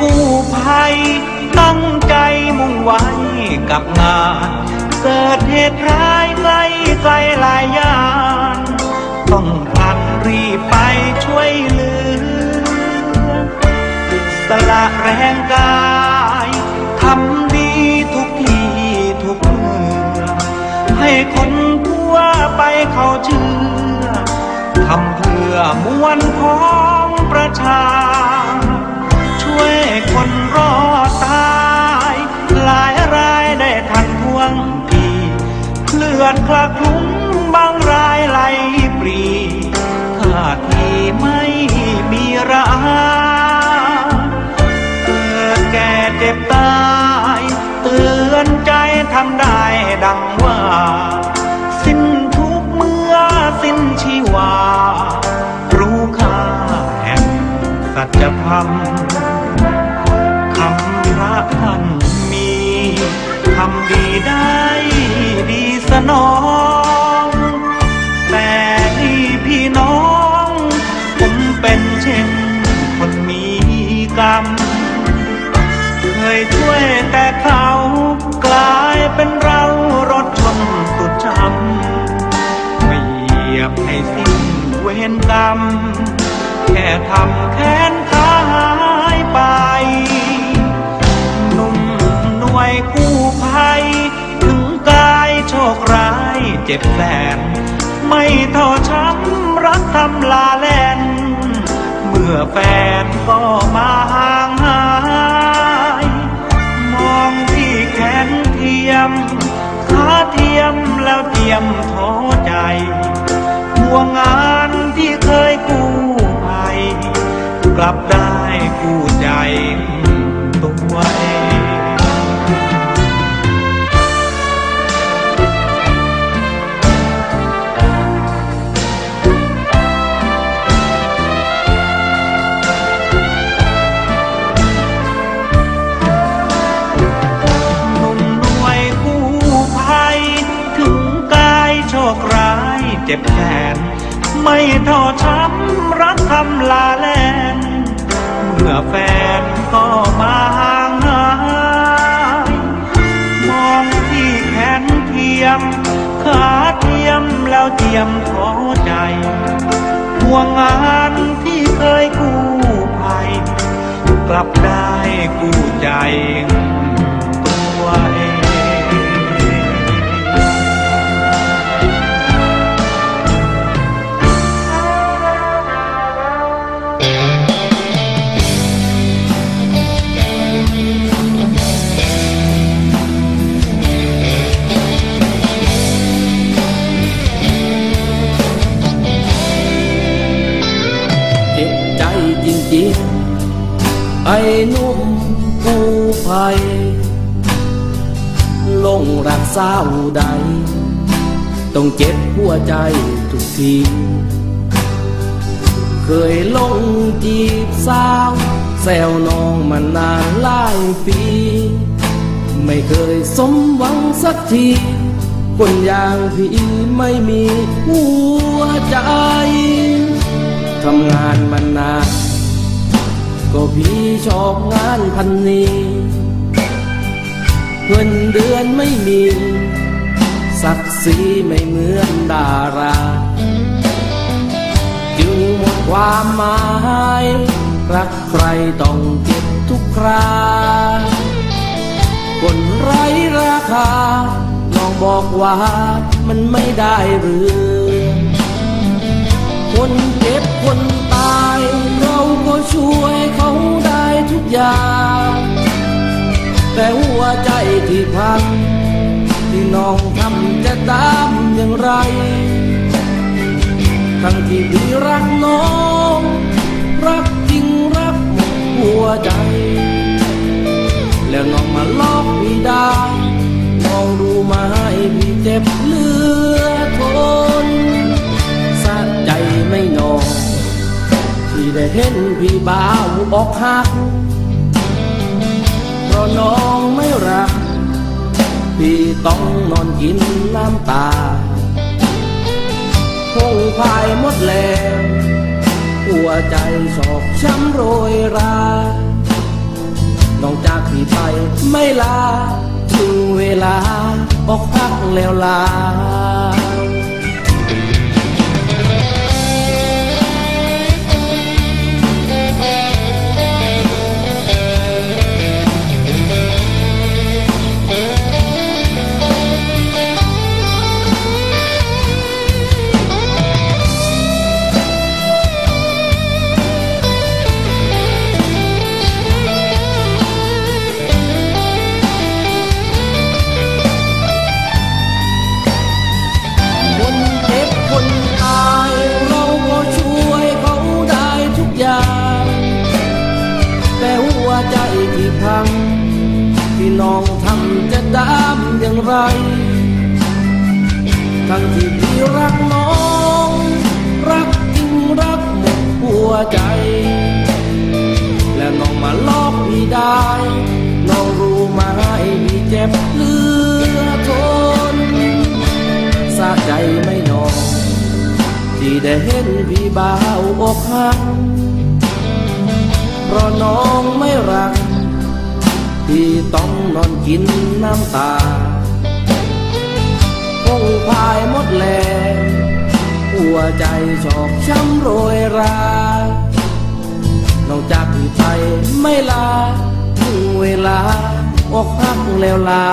กู้ภัย ตั้งใจมุ่งไว้กับงาน เกิดเหตุร้ายใกล้ไกลหลายยาน ต้องพันรีบไปช่วยเหลือ สละแรงกายทำดีทุกที่ทุกเมื่อให้คนทั่วไปเขาเชื่อทำเพื่อมวลพ้องประชาช่ วยคนรอดตาย หลายรายได้ทันท่วงทีเคลือดคลาคลุ้งบางรายไหลปรีท่าทีไม่มีราเกิดแก่เจ็บตาย เตือนใจทำได้ดังว่า ทำแค้นขายไปหนุ่มหน่วยกู้ภัย ถึงกายโชคร้ายเจ็บแสน ไม่ท้อช้ำรักทำลาแลน เมื่อแฟนก็มาห่างหาย มองที่แขนเทียมขาเทียมแล้วเทียมท้อใจห่วงงานที่เคยกู้ภัย กลับได้กู้ใจ ยมท้อใจห่วงงานที่เคยกู้ภัยกลับได้กู้ใจ ไอ้หนุ่มกู้ภัยลงรักสาวใด ต้องเจ็บหัวใจทุกที เคยลงจีบสาวแซวน้องมานานหลายปี ไม่เคยสมหวังสักทีคนอย่างพี่ไม่มีหัวใจ ทำงานมานาน ก็พี่ชอบงานพันนี้เงินเดือนไม่มี ศักดิ์ศรีไม่เหมือนดารา จึงหมดความหมาย รักใครต้องเจ็บทุกคราคนไร้ราคาลองบอกว่ามันไม่ได้หรือ คนเจ็บคนตาย เราก็ช่วยเขาได้ทุกอย่าง แต่หัวใจที่พัง ที่น้องทำจะตามอย่างไร ทั้งที่พี่รักน้อง รักจริงรักหมดหัวใจ แล้วน้องมาลอกพี่ได้น้องรู้ไหมพี่เจ็บเลือท ได้เห็นพี่บ่าวออกหัก เพราะน้องไม่รัก พี่ต้องนอนกินน้ำตาคงพายหมดแล้วหัวใจชอกช้ำโรยรา น้องจากพี่ไปไม่ลา ถึงเวลาออกพักแล้วลา รักน้อง รักจริงรักหมดหัวใจ และน้องมาลอกพี่ได้น้องรู้ไหมพี่เจ็บเลือทนสะใจไม่น้องที่ได้เห็นพี่บ่าวอกหักเพราะน้องไม่รัก ที่ต้องนอนกินน้ำตา พายหมดแรงหัวใจชอกช้ำโรยรา นอกจากที่ไปไม่ลาถึงเวลาอกหักแล้วลา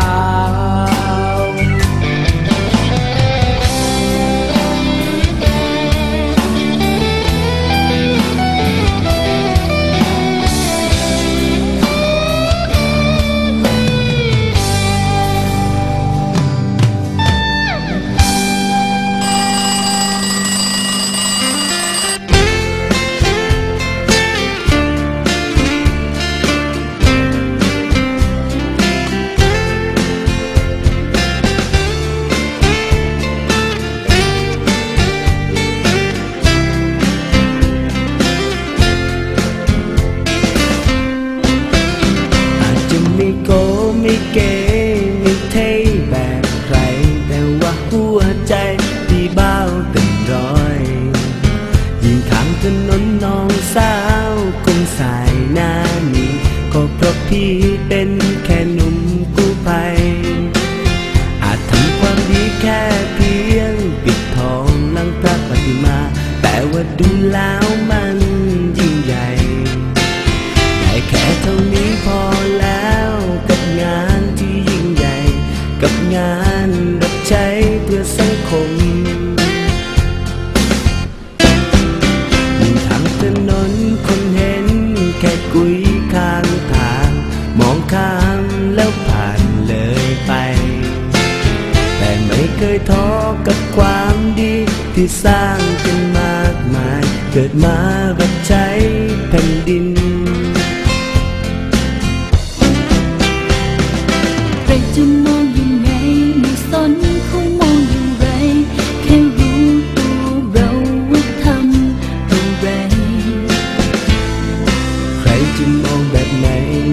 หัวใจที่เบาเต็มร้อย ยิ่งถามถนนน้องสาวคงสายหน้านี้ก็เพราะพี่เป็นแค่หนุ่มกู้ภัย อาจทำความดีแค่เพียงปิดทองนั่งพระปฏิมา แต่ว่าดูแล้ว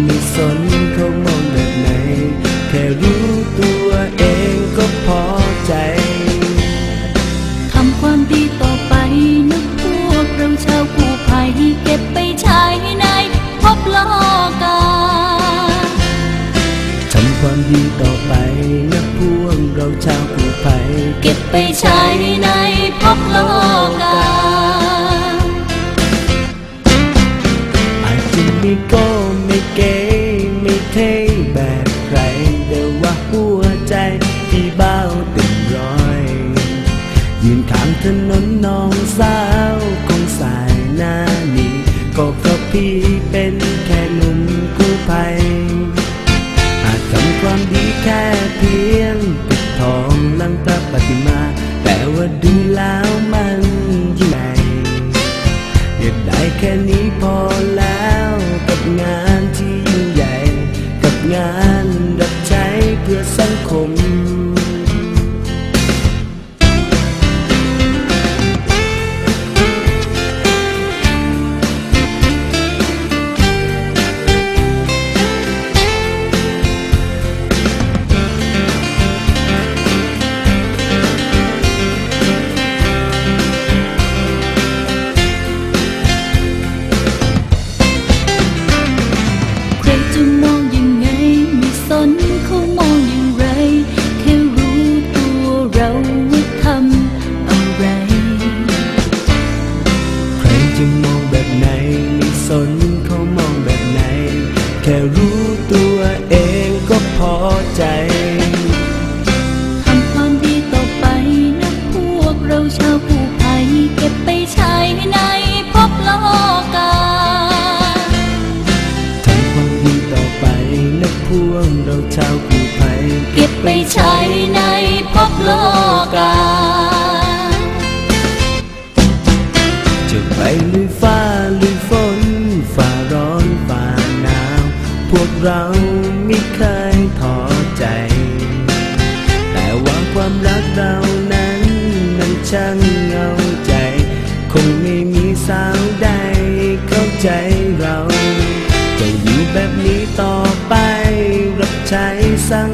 ม่สนเขามองแบบไหน แค่รู้ตัวเองก็พอใจ ทำความดีต่อไปนึกพวกเราชาวกู้ภัยเก็บไปใช้ในพบลอกาทำความดีต่อไปนักพวกเราชาวกู้ภัยเก็บไปใช้ในพบโลกา ถนนน้องสาวคงสายหน้านี้ก็เพราะพี่เป็นแค่หนุ่มกู้ภัยอาจทำความดีแค่เพียงปิดทองลังพระปฏิมา แต่ว่าดูแล้วมันยิ่ใหญ่ยากได้แค่นี้พอ agua ฉันเงาใจ คงไม่มีสาวใดเข้าใจเรา จะอยู่แบบนี้ต่อไปรับใช้สัง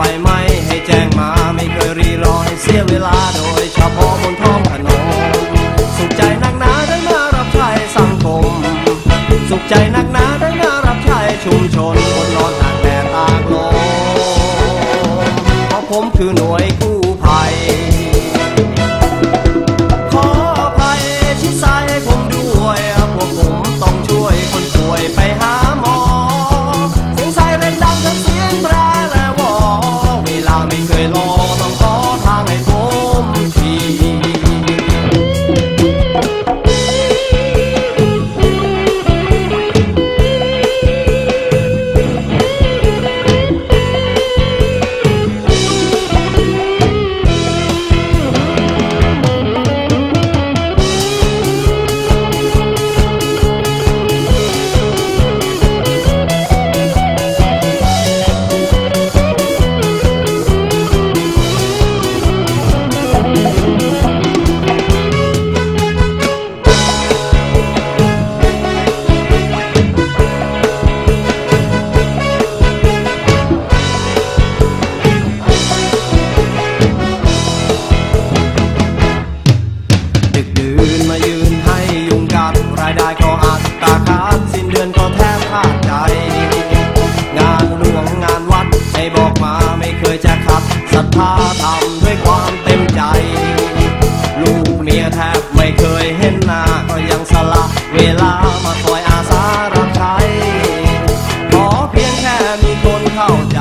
ไฟไหม้ให้แจ้งมาไม่เคยรีรอให้เสียเวลาโดยเฉพาะบนท้องถนนสุขใจนักหนาได้มารับใช้สังคม สุขใจนักหนาได้มารับใช้ชุมชนคนนอนหากแดดตากลมเพราะผมคือหนู เข้าใจ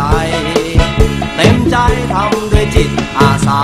เต็มใจทำด้วยจิตอาสา